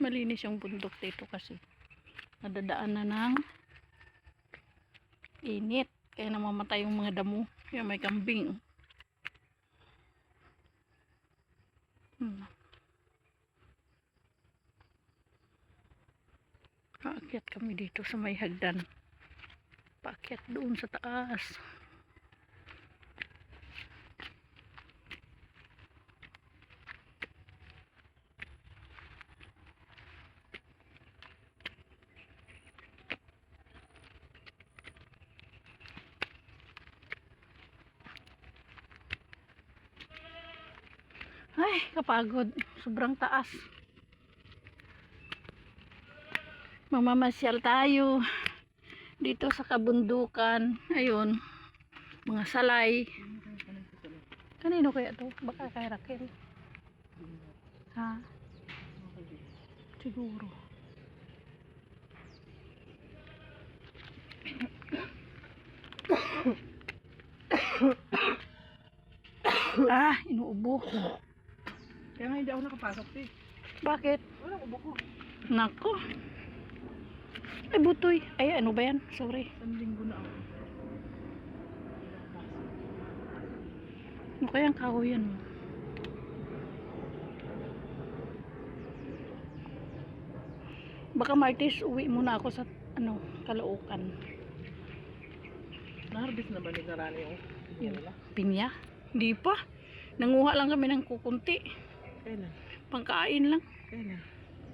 Malinis yung bundok dito kasi. Nadadaan na ng init. Kaya namamatay yung mga damo. Kaya may kambing. Hmm. Paakyat kami dito sa may hagdan. Paakyat doon sa taas. Ay, kapagod. Sobrang taas. Mamamasyal tayo dito sa kabundukan. Ayun. Mga salay. Kanino kaya to? Baka kay Raquel. Ha? Siguro. ah, inuubo. Kaya nga hindi ako nakapasok, te. Bakit? Wala ko buko. Nako. Ay, butoy. Ay, ano ba yan? Sorry. Isang linggo na ako. Ano kayang kahoy yan mo? Baka Martis, uwi muna ako sa ano, Kalaukan. Na-harvest na ba ni Karani yung? Pinya? Hindi pa. Nanguha lang kami ng kukunti. Kailan? Pangkain lang. Kailan?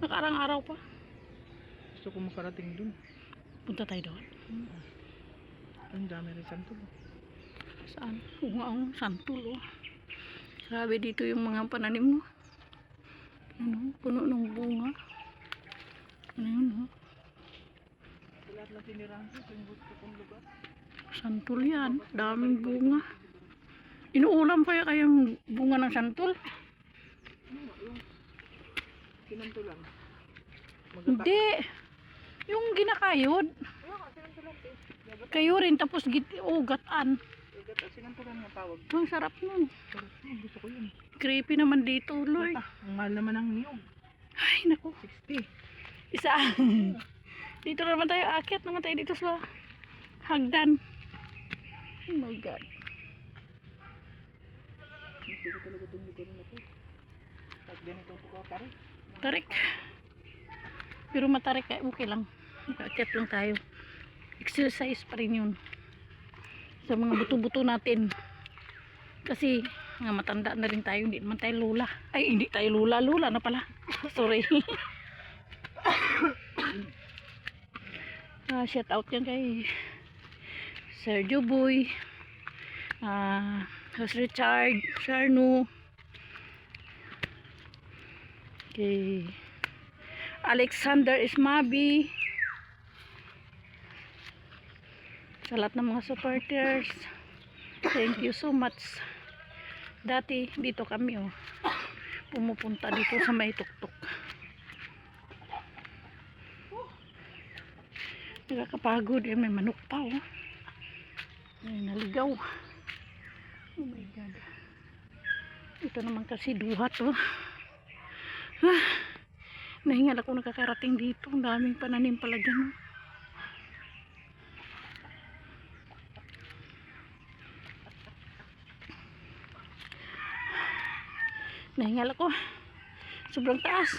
Nakarang araw pa. Gusto ko makarating dun. Punta tayo doon. Ang dami rin santol. Saan? Oo nga, ang oh. Grabe dito yung mga pananim mo. Ano? Puno ng bunga. Ano yun, oh? Lahat na tinirahan ko, yung gusto kong lugar. Santul yan. Daming bunga. Inuulam kaya kayang bunga ng santul? Yung. Magata. Hindi. Yung ginakayod. Ka, kinantulan, te. Gagat. Kayo rin, tapos git oh, gatan. Gagat, sinantulan nga tawag. Ang sarap nun. Sarap yun, gusto ko yun. Creepy naman dito, Lord. Ang mahal naman ng niyog. Ay, naku. 60. Isa. dito na naman tayo. Akyat naman tayo dito sa hagdan. Oh my God. Gusto ko talaga itong lugar na to. Pag ganito po ko, pare. Tarik. Pero matarik eh, okay lang. Akyat lang tayo. Exercise pa rin yun. Sa mga buto-buto natin. Kasi nga matanda na rin tayo. Hindi naman tayo lula. Ay, hindi tayo lula. Lula na pala. Sorry. ah, shout out yan kay Sergio Boy. Ah, Jose Richard. Sharno. Kay Alexander Ismabi. Sa lahat ng mga supporters. Thank you so much. Dati dito kami oh. Pumupunta dito sa may tuktok. Nakakapagod eh. May manok pa oh. Ay, naligaw. Oh my God. Ito naman kasi duhat oh. Ah, nahingal ako nakakarating dito. Ang daming pananim pala dyan. Nahingal ako. Sobrang taas.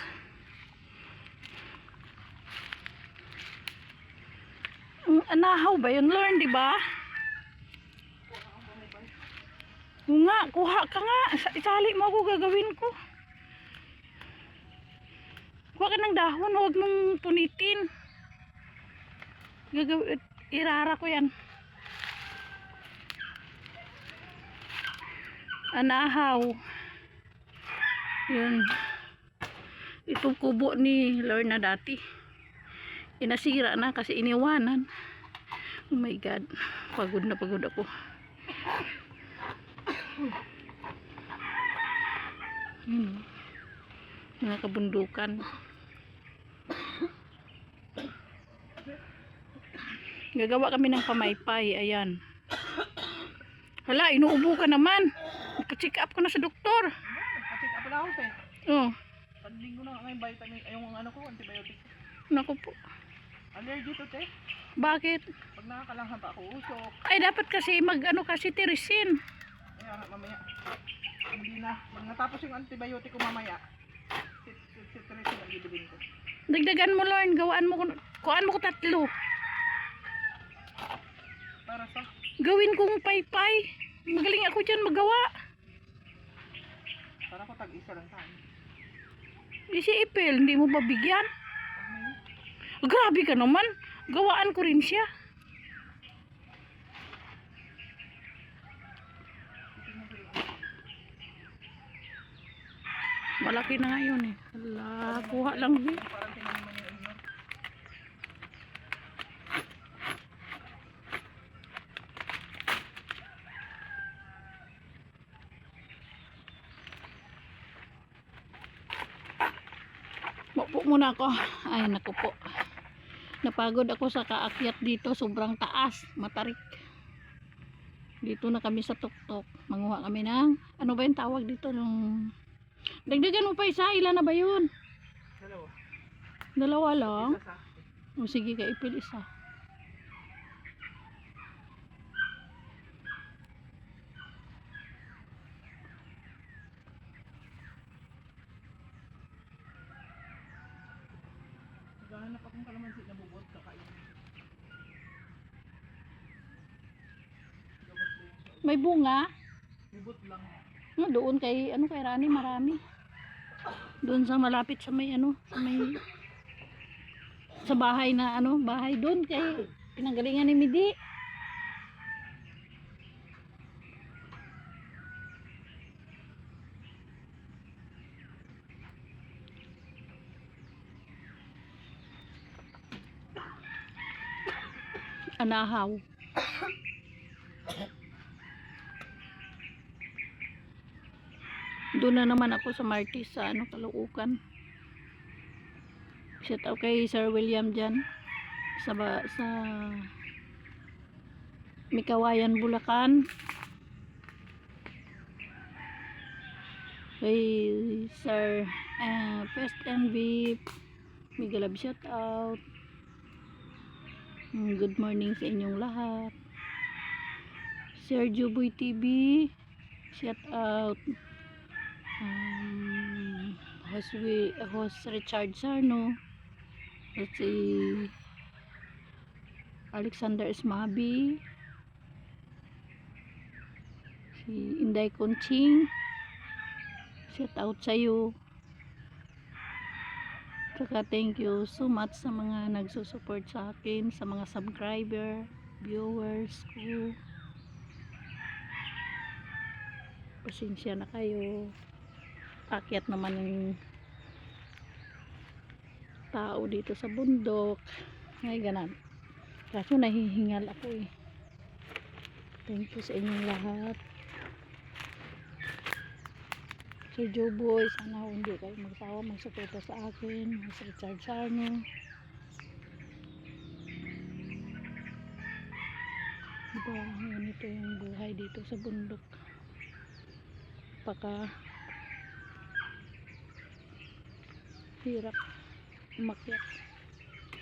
Ang anahaw ba yun, Lorne, di ba? Nga, kuha ka nga. Sa- Isali mo ako, gagawin ko. Kuha ka ng dahon, huwag mong punitin. Gagawin, irara ko yan. Anahaw. Yun. Itong kubo ni Lorna dati. Inasira na kasi iniwanan. Oh my God. Pagod na pagod ako. Yun. oh. Mga kabundukan. Gagawa kami ng pamaypay. Ayan. Hala, inuubo ka naman. Nagpa-check up ka na sa doktor. Patik up na ako, te. Oh. Panlinggo na nga yung vitamin, yung ano ko, antibiotic. Naku po. Allergy to, te. Bakit? Pag nakakalanghap ako, usok. Ay, dapat kasi mag ano kasi tirisin. Kaya nga, mamaya. Hindi na. Pag natapos yung antibiotic ko mamaya, sit, ang bibilin ko. Dagdagan mo, Lorne. Gawaan mo, ko- kuhaan mo ko tatlo. Para sa, Gawin kong paypay. Magaling ako dyan magawa. para ko tag-isa lang tayo. Di si Ipil, hindi mo ba bigyan? Pag may, Grabe ka naman. Gawaan ko rin siya. Malaki na nga yun eh. Ala, kuha lang eh. Maupo muna ako. Ay, naku po. Napagod ako sa kaakyat dito. Sobrang taas. Matarik. Dito na kami sa tuktok. Manguha kami ng, ano ba yung tawag dito? Nung... Dagdagan mo pa isa. Ilan na ba yun? Dalawa. Dalawa lang? O sige, kaipil isa. naghahanap akong kalamansi na bubot, kakain. Gamot ko yun siya. May bunga? Bubot lang. No, doon kay, ano kay Rani, marami. Doon sa malapit sa may, ano, sa may, sa bahay na, ano, bahay doon kay, pinanggalingan ni Midi. Anahaw. Doon na naman ako sa Martis sa ano, Caloocan. Shout out kay Sir William dyan. Sa, sa Mikawayan, Bulacan. Kay Sir uh, Pest and Beef. Migalab shout out. Mm, Good morning sa inyong lahat. Sergio Boy TV. Shout out host, we, host Richard Sarno at si Alexander Esmabi si Inday Conching shout out sa iyo Saka thank you so much sa mga nagsusupport sa akin, sa mga subscriber, viewers ko. Pasensya na kayo akyat naman ng tao dito sa bundok. Ay ganan kaso nahihingal ako eh. Thank you sa inyong lahat. Sir Joe Boy sana hindi kayo magsawa. Magsuporta sa akin. Mas Richard Sarno diba ganito yung buhay dito sa bundok? Paka hirap umakyat.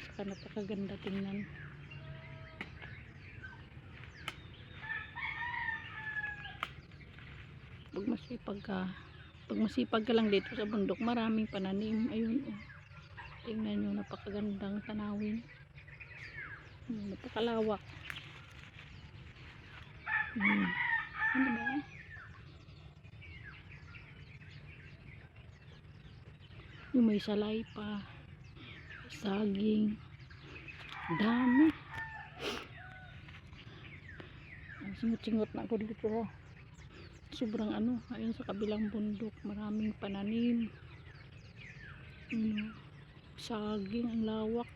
Saka napakaganda tingnan. Pag masipag ka pag masipag ka lang dito sa bundok maraming pananim. Ayun oh. tingnan nyo napakagandang tanawin. Napakalawak. Hmm. ano ba yung may salay pa. Saging. Dami. Singot-singot na ako dito oh. sobrang ano ayun sa kabilang bundok maraming pananim. Ano, saging ang lawak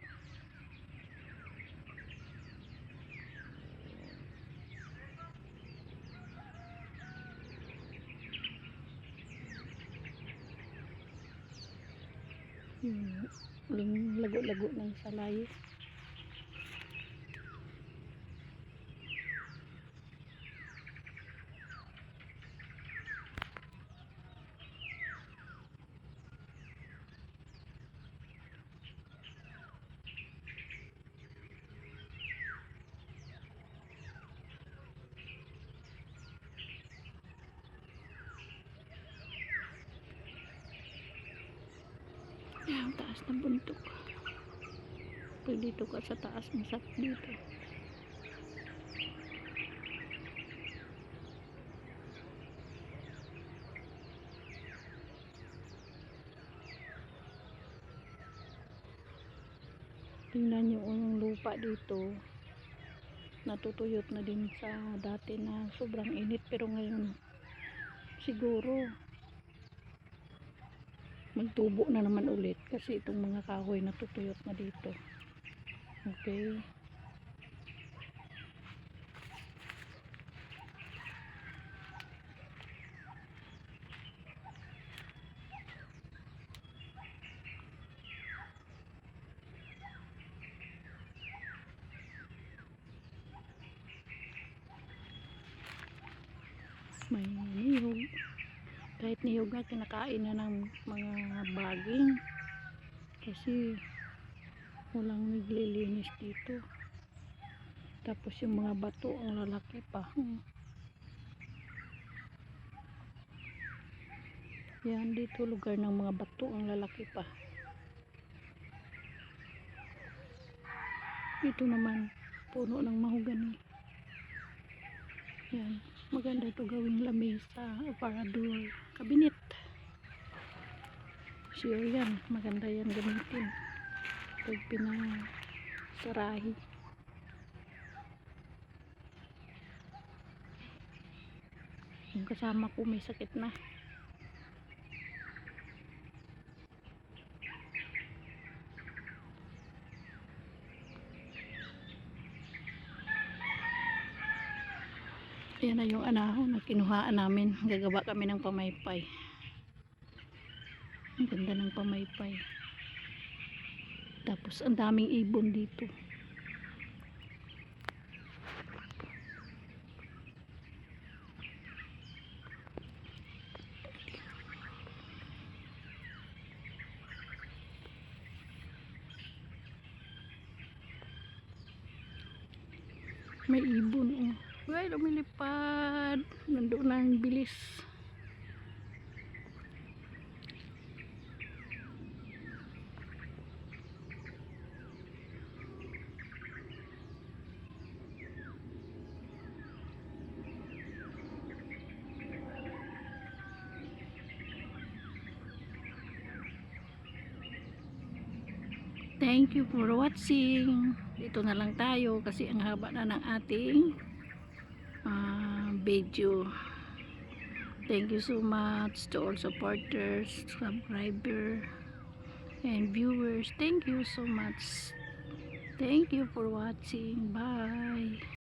yung yung lago-lago ng salay Ang taas ng bundok. Pag dito ka sa taas, masakit dito. Tingnan nyo yung lupa dito. Natutuyot na din sa dati na sobrang init pero ngayon siguro magtubo na naman ulit kasi itong mga kahoy natutuyot na dito. Okay. may niyog kahit niyog nga kinakain na ng mga baging. Kasi walang naglilinis dito. Tapos yung mga bato ang lalaki pa. Yan dito lugar ng mga bato ang lalaki pa. Dito naman puno ng mahogany yan maganda to gawing lamesa aparador kabinet. Sure yan maganda yan gamitin. Pag pinasarahi. Yung kasama ko may sakit na Yan na yung anahon na kinuhaan namin. Gagawa kami ng pamaypay. Ang ganda ng pamaypay. Tapos ang daming ibon dito. May ibon oh. Uy, lumilipad. Nandun na ang bilis. Thank you for watching. Dito na lang tayo kasi ang haba na ng ating video. Thank you so much to all supporters, subscriber, and viewers. Thank you so much. Thank you for watching. Bye.